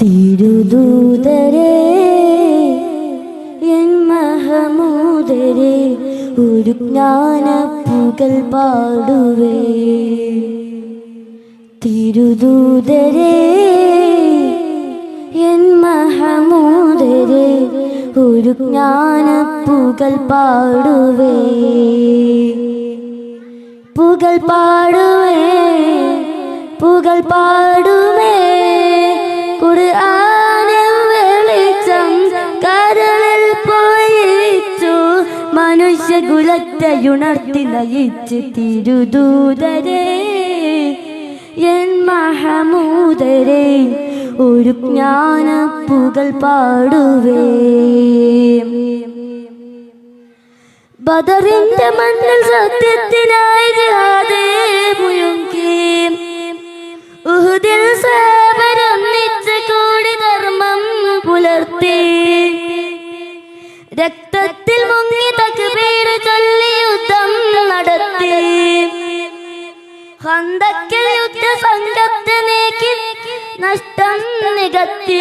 തിരുദൂതരേ N മഹമൂദരേ ഒരു ജ്ഞാന പുകൾ പാടുവേ. തിരുദൂതരേ N മഹമൂദരേ ഒരു ജ്ഞാന പുകൾ പാടുവേ. പുകൾ പാടുമേ പുകൾ പാടുമേ ഖുർആനിൽ വെളിച്ചം കരളിൽ പോയിച്ചു മനുഷ്യ കുലത്തെയുണർത്തി നയിച്ച് തിരുദൂതരേ എൻ മഹമൂദരേ ഒരു ജ്ഞാന പുകൾ പാടുവേ. ബദറിന്റെ മണ്ണിൽ സത്യത്തിനായി പുലർത്തി. രക്തത്തിൽ മുങ്ങി തക്ബീർ ചൊല്ലി യുദ്ധം നടത്തി. ഹന്തക്കിൽ യുദ്ധ സംഘത്തെ നഷ്ടം നികത്തി.